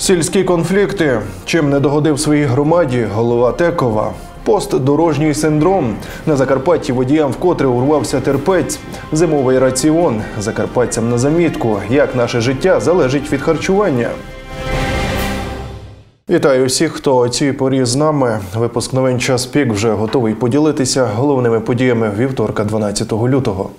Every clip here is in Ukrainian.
Сільські конфлікти. Чим не догодив своїй громаді голова Текова. Постдорожній синдром. На Закарпатті водіям вкотре урвався терпець. Зимовий раціон. Закарпатцям на замітку. Як наше життя залежить від харчування. Вітаю всіх, хто о цій порі з нами. Випуск новин час пік вже готовий поділитися головними подіями вівторка, 12 лютого.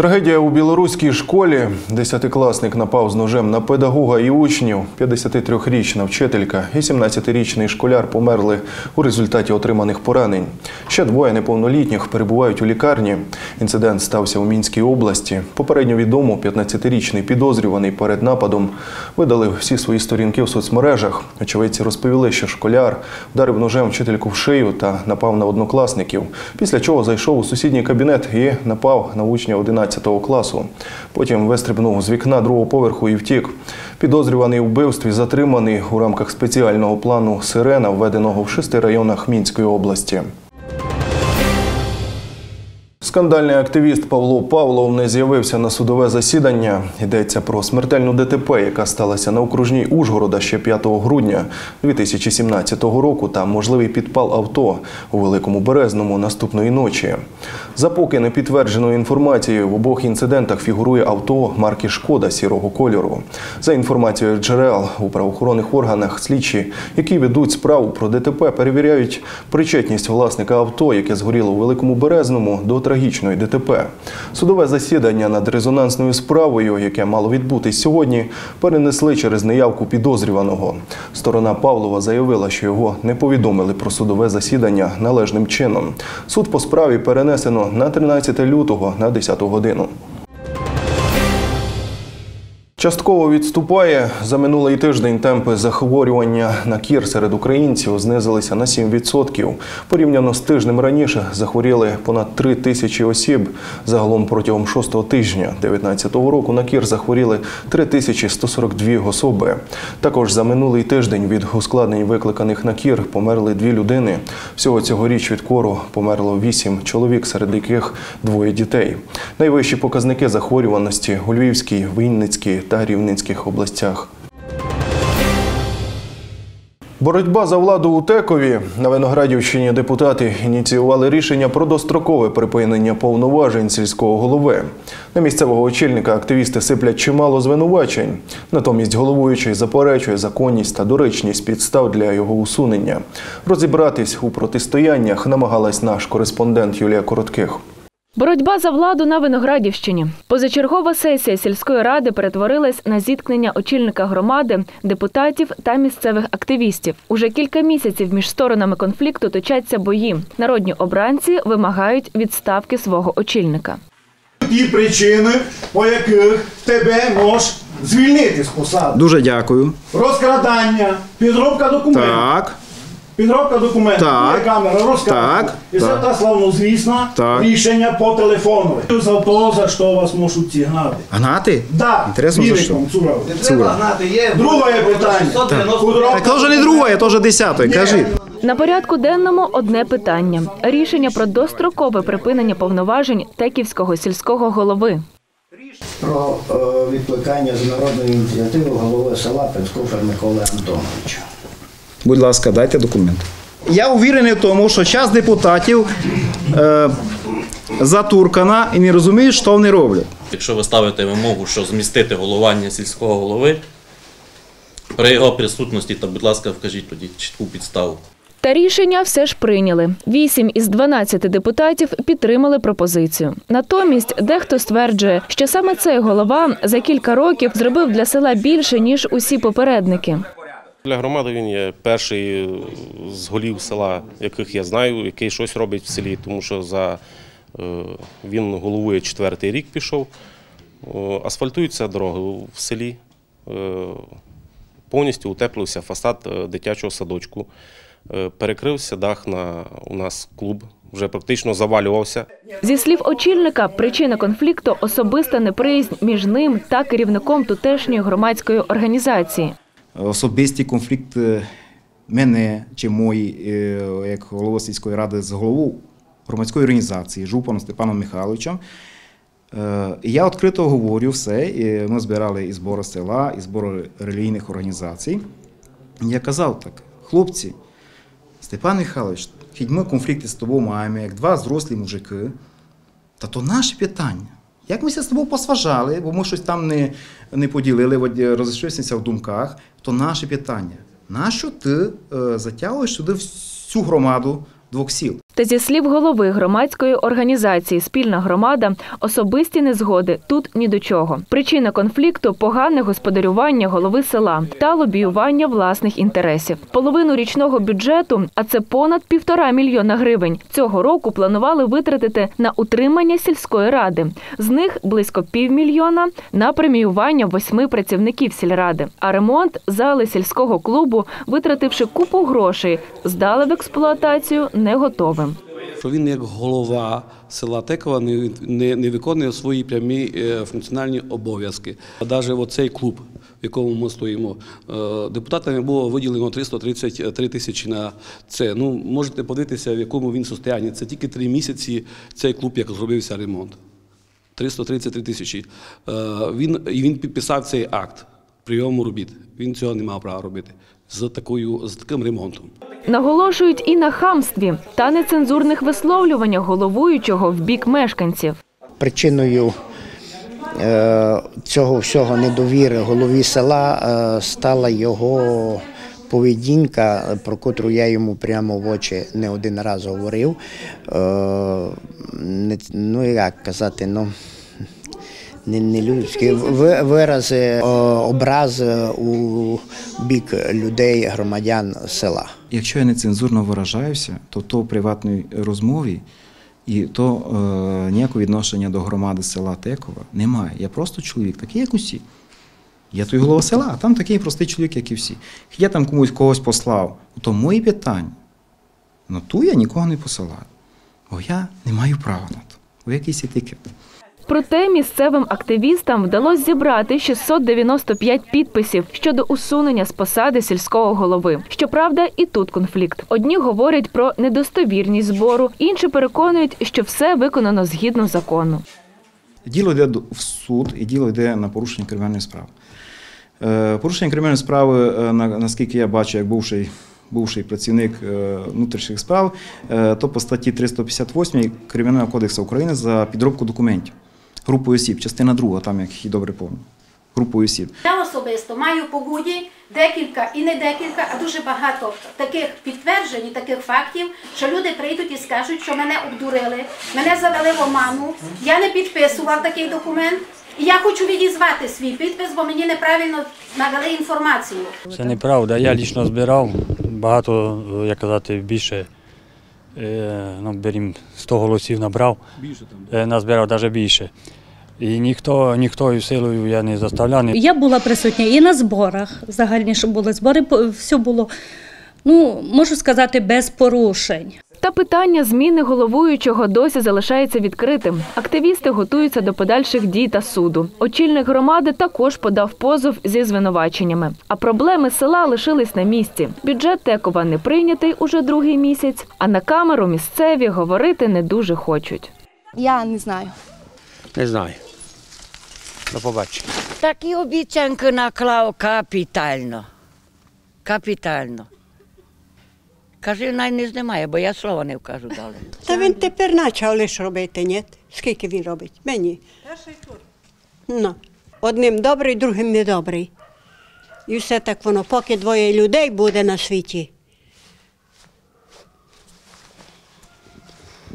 Трагедія у білоруській школі. Десятикласник напав з ножем на педагога і учнів. 53-річна вчителька і 17-річний школяр померли у результаті отриманих поранень. Ще двоє неповнолітніх перебувають у лікарні. Інцидент стався у Мінській області. Попередньо відомо, 15-річний підозрюваний перед нападом видалив всі свої сторінки в соцмережах. Очевидці розповіли, що школяр вдарив ножем вчительку в шию та напав на однокласників. Після чого зайшов у сусідній кабінет і напав на учня 11 класу. Потім вистрибнув з вікна другого поверху і втік. Підозрюваний у вбивстві затриманий у рамках спеціального плану Сирена, введеного в шести районах Мінської області. Скандальний активіст Павло Павлов не з'явився на судове засідання. Йдеться про смертельну ДТП, яка сталася на окружній Ужгорода ще 5 грудня 2017 року та можливий підпал авто у Великому Березному наступної ночі. За поки не підтвердженою інформацією, в обох інцидентах фігурує авто марки Шкода сірого кольору. За інформацією джерел у правоохоронних органах слідчі, які ведуть справу про ДТП, перевіряють причетність власника авто, яке згоріло у Великому Березному, до трагічної ДТП. Судове засідання над резонансною справою, яке мало відбутись сьогодні, перенесли через неявку підозрюваного. Сторона Павлова заявила, що його не повідомили про судове засідання належним чином. Суд по справі перенесено на 13 лютого на 10 годину. Частково відступає за минулий тиждень темпи захворювання на кір серед українців знизилися на 7%. Порівняно з тижнем раніше захворіли понад 3 тисячі осіб. Загалом протягом шостого тижня 2019 року на кір захворіли 3 тисячі 142 особи. Також за минулий тиждень від ускладнень викликаних на кір померли дві людини. Всього цьогоріч від кору померло 8 чоловік, серед яких двоє дітей. Найвищі показники захворюваності у Львівській, Вінницькій та Рівненських областях. Боротьба за владу у Текові на Виноградівщині депутати ініціювали рішення про дострокове припинення повноважень сільського голови. На місцевого очільника активісти сиплять чимало звинувачень. Натомість головуючий заперечує законність та доречність підстав для його усунення. Розібратись у протистояннях намагалась наш кореспондент Юлія Коротких. Боротьба за владу на Виноградівщині. Позачергова сесія сільської ради перетворилась на зіткнення очільника громади, депутатів та місцевих активістів. Уже кілька місяців між сторонами конфлікту точаться бої. Народні обранці вимагають відставки свого очільника. ті причини, по яких тебе може звільнити з посади. Дуже дякую. Розкрадання, підробка документів. Так, Підробка документів, Так. є камера, розкрадання. Так. І це Так. та славнозвісна Так. рішення по телефону. За то, за що вас можуть ці гнати. гнати? Да, Інтересно, за що? Віриком, Цуров. Цура. Знати є. Друге питання. Підробка Так то вже не друге, то вже десяте. Кажи. На порядку денному одне питання: рішення про дострокове припинення повноважень Теківського сільського голови. про е, відкликання з народної ініціативи голови села Петькофа Миколи Антоновича. Будь ласка, дайте документ. Я уверений в тому, що час депутатів е, затуркана і не розуміють, що вони роблять. Якщо ви ставите вимогу, що змістити головування сільського голови, при його присутності, то, будь ласка, вкажіть тоді чітку підставу. Та рішення все ж прийняли. Вісім із 12 депутатів підтримали пропозицію. Натомість дехто стверджує, що саме цей голова за кілька років зробив для села більше ніж усі попередники. Для громади він є перший з голів села, яких я знаю, який щось робить в селі, тому що за, е, він головує четвертий рік пішов. Асфальтуються дороги в селі, е, повністю утеплився фасад е, дитячого садочку, е, перекрився дах на у нас клуб, вже практично завалювався. Зі слів очільника, причина конфлікту особиста неприязнь між ним та керівником тутешньої громадської організації. Особистий конфлікт е, мене чи мої, е, як голова сільської ради з головою громадської організації Жупаном Степаном Михайловичем. Е, і Я відкрито говорю все. і Ми збирали і збори села, і збори релігійних організацій. Я казав так, хлопці, Степан Михайлович, хоч ми конфлікти з тобою маємо, як два зрослі мужики, та то наше питання. Як ми з тобою посважали, бо ми щось там не, не поділили, е, розійшлися в думках, то наше питання. Нащо ти е, затягуєш сюди всю громаду двох сіл? Та зі слів голови громадської організації Спільна громада особисті незгоди тут ні до чого. Причина конфлікту погане господарювання голови села та лобіювання власних інтересів. Половину річного бюджету, а це понад півтора мільйона гривень. Цього року планували витратити на утримання сільської ради. З них близько півмільйона на преміювання восьми працівників сільради. А ремонт зали сільського клубу, витративши купу грошей, здали в експлуатацію не готовим. Що він як голова села Текова не, не, не виконує свої прямі е, функціональні обов'язки. А навіть оцей клуб, в якому ми стоїмо, е, депутатами було виділено 333 тисячі на це. Ну, можете подивитися, в якому він состоянні. Це тільки три місяці цей клуб, як зробився ремонт. 333 тисячі. Е, Він, і він підписав цей акт прийому робіт. Він цього не мав права робити з, такою, з таким ремонтом. Наголошують і на хамстві та нецензурних висловлюваннях головуючого в бік мешканців. Причиною е, цього всього недовіри голові села е, стала його поведінка, про котру я йому прямо в очі не один раз говорив. Е, ну як казати, ну. Не, не людські вирази, е, образи у бік людей, громадян села. Якщо я нецензурно виражаюся, то то в приватній розмові і то е, ніякого відношення до громади села Текова немає. Я просто чоловік, такий, як усі. Я той голова села, а там такий простий чоловік, як і всі. Я там комусь когось послав, то мої питання. Ну ту я нікого не посилаю. Бо я не маю права на то. Бо якийсь етикет. Проте місцевим активістам вдалося зібрати 695 підписів щодо усунення з посади сільського голови. Щоправда, і тут конфлікт. Одні говорять про недостовірність збору, інші переконують, що все виконано згідно закону. Діло йде в суд і діло йде на порушення кримінальної справи. Е, Порушення кримінальної справи, е, на- наскільки я бачу, як бувший, бувший працівник е, внутрішніх справ, то по статті 358 Кримінального кодексу України за підробку документів. Групою осіб, частина друга, там як і добре пам'ятаю. Групою осіб. Я особисто маю по Гуді декілька і не декілька, а дуже багато таких підтверджень, і таких фактів, що люди прийдуть і скажуть, що мене обдурили, мене завели в оману, я не підписував такий документ. І я хочу відізвати свій підпис, бо мені неправильно надали інформацію. Це неправда. Я лічно збирав багато, як казати, більше. Е, Ну, берім 100 голосів набрав. Більше там. Назбирав навіть більше. І ніхто, ніхто силою я не заставляв. Я була присутня і на зборах, загальні, що були збори, все було, ну, можу сказати, без порушень. Та питання зміни головуючого досі залишається відкритим. Активісти готуються до подальших дій та суду. Очільник громади також подав позов зі звинуваченнями. А проблеми села лишились на місці. Бюджет Текова не прийнятий уже другий місяць, а на камеру місцеві говорити не дуже хочуть. Я не знаю. Не знаю. До побачення. Такі обіцянки наклав капітально. Капітально. Кажи, най не знімає, бо я слова не вкажу далі. Та він тепер почав лише робити, ні? Скільки він робить? Мені. Перший тур. Ну. Одним добрий, другим недобрий. І все так воно, поки двоє людей буде на світі.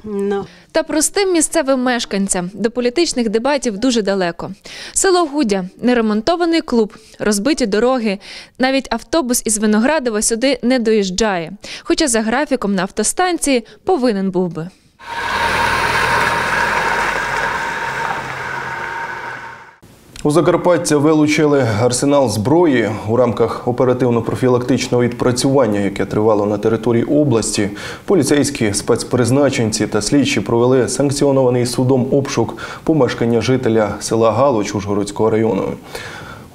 Ну. Та простим місцевим мешканцям до політичних дебатів дуже далеко. Село Гудя, неремонтований клуб, розбиті дороги. Навіть автобус із Виноградова сюди не доїжджає. Хоча за графіком на автостанції повинен був би. У Закарпаття вилучили арсенал зброї у рамках оперативно-профілактичного відпрацювання, яке тривало на території області. Поліцейські спецпризначенці та слідчі провели санкціонований судом обшук помешкання жителя села Галуч Ужгородського району.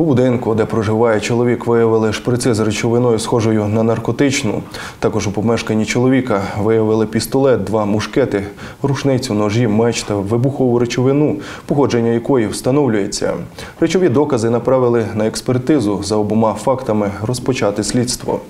У будинку, де проживає чоловік, виявили шприци з речовиною, схожою на наркотичну. Також у помешканні чоловіка виявили пістолет, два мушкети, рушницю, ножі, меч та вибухову речовину, походження якої встановлюється. Речові докази направили на експертизу. За обома фактами розпочати слідство.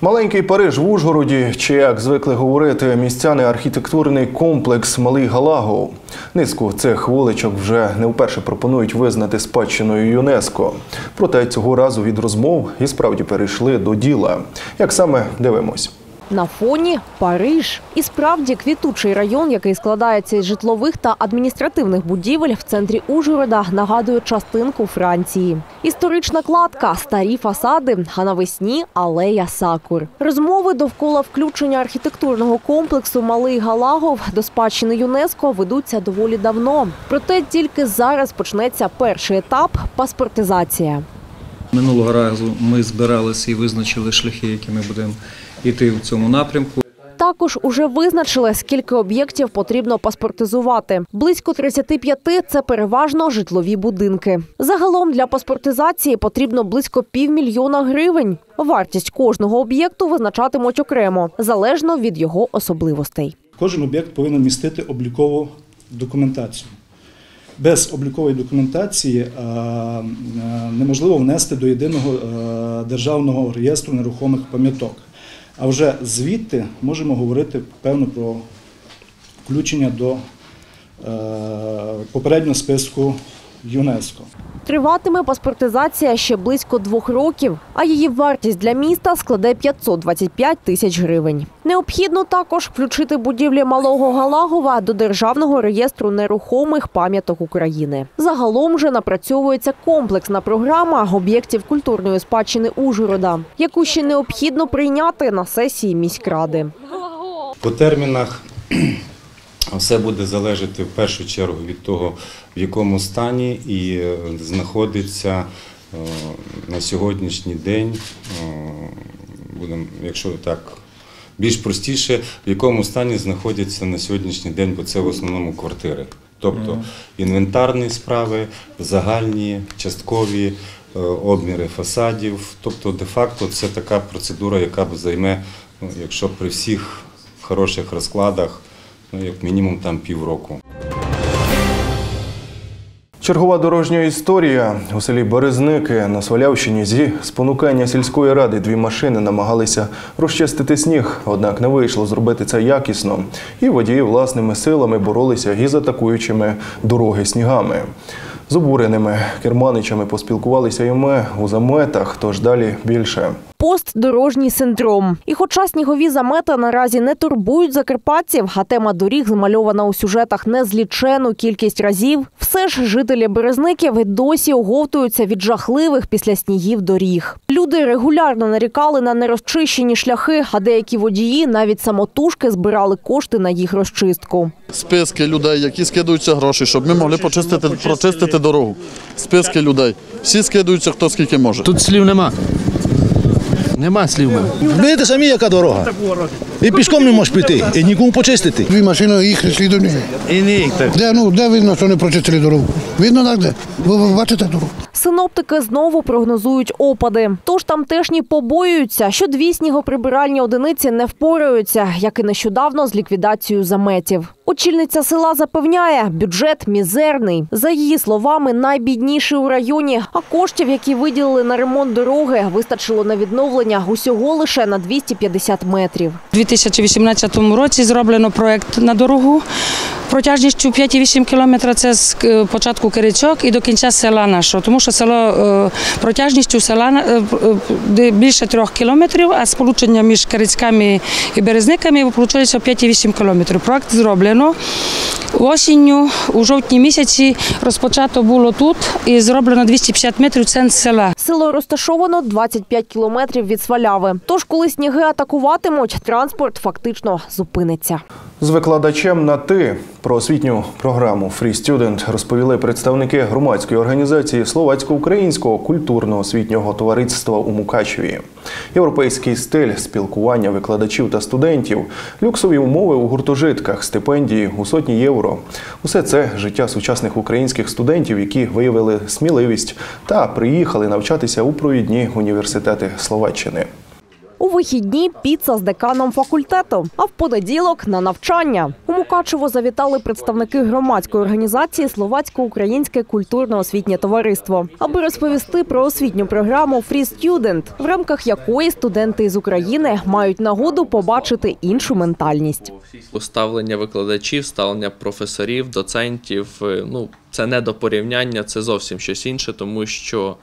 Маленький Париж в Ужгороді, чи як звикли говорити, місцяний архітектурний комплекс Малий Галагов. Низку цих вуличок вже не вперше пропонують визнати спадщиною ЮНЕСКО. Проте цього разу від розмов і справді перейшли до діла. Як саме дивимось? На фоні Париж. І справді квітучий район, який складається із житлових та адміністративних будівель в центрі Ужгорода, нагадує частинку Франції. Історична кладка, старі фасади, а навесні алея сакур. Розмови довкола включення архітектурного комплексу Малий Галагов до спадщини ЮНЕСКО ведуться доволі давно. Проте тільки зараз почнеться перший етап паспортизація. Минулого разу ми збиралися і визначили шляхи, які ми будемо йти в цьому напрямку. Також уже визначили, скільки об'єктів потрібно паспортизувати. Близько 35 – це переважно житлові будинки. Загалом для паспортизації потрібно близько півмільйона гривень. Вартість кожного об'єкту визначатимуть окремо, залежно від його особливостей. Кожен об'єкт повинен містити облікову документацію. Без облікової документації неможливо внести до єдиного е, державного реєстру нерухомих пам'яток. А вже звідти можемо говорити певно про включення до попереднього списку ЮНЕСКО. Триватиме паспортизація ще близько двох років, а її вартість для міста складе 525 тисяч гривень. Необхідно також включити будівлі Малого Галагова до Державного реєстру нерухомих пам'яток України. Загалом же напрацьовується комплексна програма об'єктів культурної спадщини Ужгорода, яку ще необхідно прийняти на сесії міськради. По термінах все буде залежати в першу чергу від того, в якому стані і е, знаходиться е, на сьогоднішній день, е, будемо, якщо так більш простіше, в якому стані знаходяться на сьогоднішній день, бо це в основному квартири. Тобто інвентарні справи, загальні, часткові обміри фасадів. Тобто, де-факто це така процедура, яка б займе, ну, якщо при всіх хороших розкладах, ну, як мінімум там півроку. Чергова дорожня історія у селі Березники на Свалявщині зі спонукання сільської ради дві машини намагалися розчистити сніг, однак не вийшло зробити це якісно. І водії власними силами боролися із атакуючими дороги снігами. З обуреними керманичами поспілкувалися і ми у заметах, тож далі більше. Постдорожній синдром. І хоча снігові замети наразі не турбують закарпатців, а тема доріг змальована у сюжетах незлічену кількість разів, все ж жителі Березників і досі оговтуються від жахливих після снігів доріг. Люди регулярно нарікали на нерозчищені шляхи, а деякі водії навіть самотужки збирали кошти на їх розчистку. Списки людей, які скидаються гроші, щоб ми могли почистити, прочистити дорогу. Списки людей. Всі скидаються, хто скільки може. Тут слів нема. Нема слів. Видите самі, яка дорога. І пішком не можеш піти, і нікому почистити. Дві машини їхали слідом. І ні. Де, ну, де видно, що не прочистили дорогу? Видно так де? Ви, ви бачите дорогу? Синоптики знову прогнозують опади. Тож тамтешні побоюються, що дві снігоприбиральні одиниці не впораються, як і нещодавно з ліквідацією заметів. Очільниця села запевняє, бюджет мізерний. За її словами, найбідніший у районі. А коштів, які виділили на ремонт дороги, вистачило на відновлення усього лише на 250 метрів. У 2018 році зроблено проєкт на дорогу протяжністю 5,8 кілометра. Це з е, початку Киричок і до кінця села нашого, тому що село е, протяжністю села е, більше трьох кілометрів, а сполучення між Кирицьками і Березниками вийшло 5,8 кілометрів. Проєкт зроблено. Осінню, у жовтні місяці розпочато було тут і зроблено 250 метрів центр села. Село розташовано 25 кілометрів від Сваляви. Тож, коли сніги атакуватимуть, транспорт фактично зупиниться. З викладачем на ти про освітню програму Free Student розповіли представники громадської організації Словацько-українського культурно-освітнього товариства у Мукачеві. Європейський стиль спілкування викладачів та студентів, люксові умови у гуртожитках, стипендії у сотні євро. Усе це життя сучасних українських студентів, які виявили сміливість та приїхали навчатися у провідні університети Словаччини. У вихідні піца з деканом факультету, а в понеділок на навчання. У Мукачево завітали представники громадської організації Словацько-українське культурно-освітнє товариство, аби розповісти про освітню програму Free Student, в рамках якої студенти із України мають нагоду побачити іншу ментальність. Ставлення викладачів, ставлення професорів, доцентів е, ну, це не до порівняння, це зовсім щось інше, тому що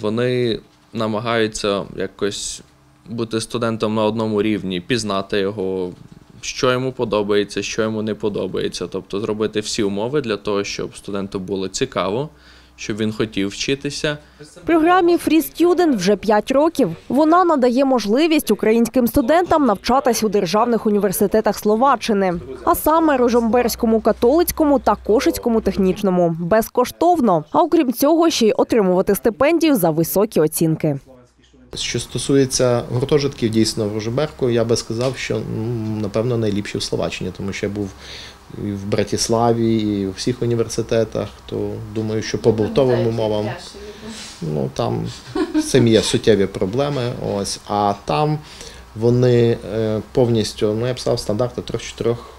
вони намагаються якось бути студентом на одному рівні, пізнати його, що йому подобається, що йому не подобається. Тобто зробити всі умови для того, щоб студенту було цікаво, щоб він хотів вчитися. Програмі Free Student вже 5 років. Вона надає можливість українським студентам навчатись у державних університетах Словаччини, а саме Рожомберському католицькому та Кошицькому технічному безкоштовно. А окрім цього, ще й отримувати стипендію за високі оцінки. Що стосується гуртожитків, дійсно в Рожеберку, я би сказав, що ну, напевно найліпші в Словаччині, тому що я був і в Братиславі, і в всіх університетах, то думаю, що по побутовим умовам ну там з цим є суттєві проблеми. Ось, а там вони е, повністю, ну я б сказав, стандарти трьох-чотирьох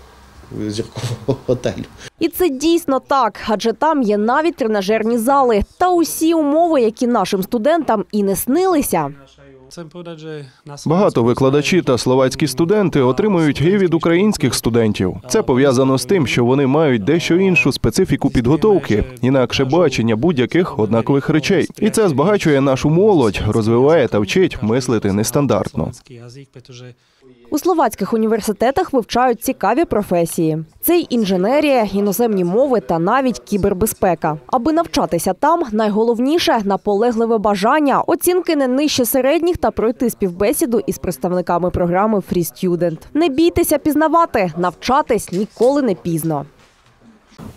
зіркового готелю. І це дійсно так, адже там є навіть тренажерні зали та усі умови, які нашим студентам і не снилися. Багато викладачі та словацькі студенти отримують і від українських студентів. Це пов'язано з тим, що вони мають дещо іншу специфіку підготовки, інакше бачення будь-яких однакових речей. І це збагачує нашу молодь, розвиває та вчить мислити нестандартно. У словацьких університетах вивчають цікаві професії: це й інженерія, іноземні мови та навіть кібербезпека. Аби навчатися там, найголовніше наполегливе бажання, оцінки не нижче середніх та пройти співбесіду із представниками програми Free Student. Не бійтеся пізнавати, навчатись ніколи не пізно.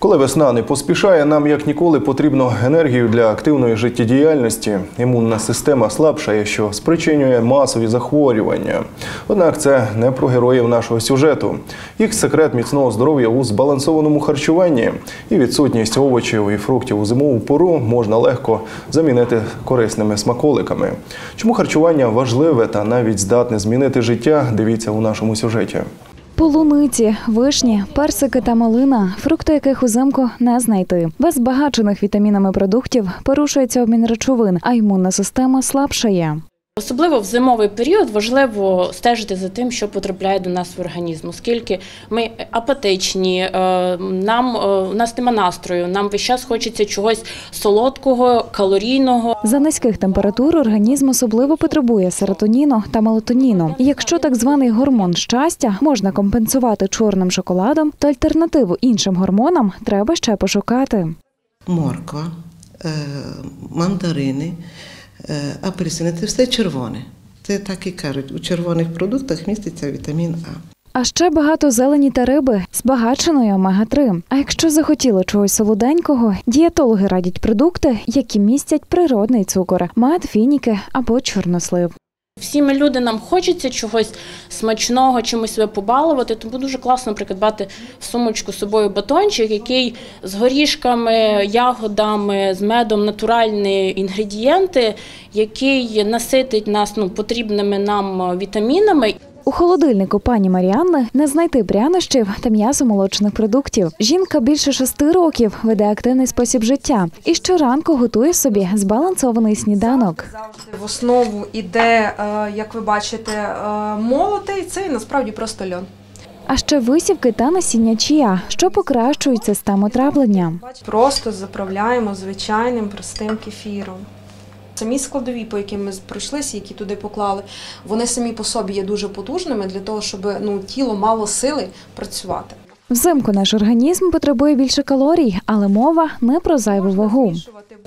Коли весна не поспішає, нам як ніколи потрібно енергію для активної життєдіяльності. Імунна система слабшає, що спричинює масові захворювання. Однак це не про героїв нашого сюжету. Їх секрет міцного здоров'я у збалансованому харчуванні і відсутність овочів і фруктів у зимову пору можна легко замінити корисними смаколиками. Чому харчування важливе та навіть здатне змінити життя? Дивіться у нашому сюжеті. Полуниці, вишні, персики та малина, фрукти яких узимку не знайти. Без збагачених вітамінами продуктів порушується обмін речовин, а імунна система слабшає. Особливо в зимовий період важливо стежити за тим, що потрапляє до нас в організм, оскільки ми апатичні, е, нам е, у нас нема настрою, нам весь час хочеться чогось солодкого, калорійного. За низьких температур організм особливо потребує серотоніну та мелатоніну. І якщо так званий гормон щастя можна компенсувати чорним шоколадом, то альтернативу іншим гормонам треба ще пошукати. Морква, е, мандарини, апельсини це все червоне. Це так і кажуть, у червоних продуктах міститься вітамін А. А ще багато зелені та риби, збагаченої омега-3. А якщо захотіли чогось солоденького, дієтологи радять продукти, які містять природний цукор, мед, фініки або чорнослив. Всі ми люди нам хочеться чогось смачного, чимось себе побалувати. Тому дуже класно наприклад, брати в сумочку з собою батончик, який з горішками, ягодами, з медом натуральні інгредієнти, який наситить нас ну, потрібними нам вітамінами. У холодильнику пані Маріанни не знайти прянощів та м'ясо-молочних продуктів. Жінка більше шести років веде активний спосіб життя і щоранку готує собі збалансований сніданок. В основу іде, е, як ви бачите, е, молотий, це насправді просто льон. А ще висівки та насіння чія, що покращують систему травлення. Просто заправляємо звичайним простим кефіром. Самі складові, по яким ми пройшлися, які туди поклали, вони самі по собі є дуже потужними для того, щоб ну, тіло мало сили працювати. Взимку наш організм потребує більше калорій, але мова не про зайву вагу.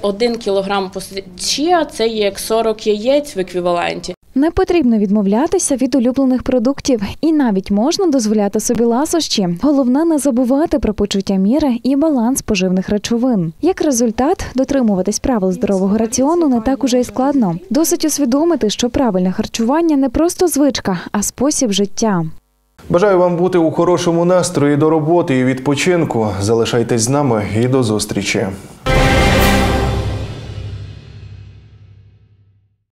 Один кілограм чія – це є як 40 яєць в еквіваленті. Не потрібно відмовлятися від улюблених продуктів, і навіть можна дозволяти собі ласощі. Головне не забувати про почуття міри і баланс поживних речовин. Як результат, дотримуватись правил здорового раціону не так уже й складно. Досить усвідомити, що правильне харчування не просто звичка, а спосіб життя. Бажаю вам бути у хорошому настрої до роботи і відпочинку. Залишайтесь з нами і до зустрічі.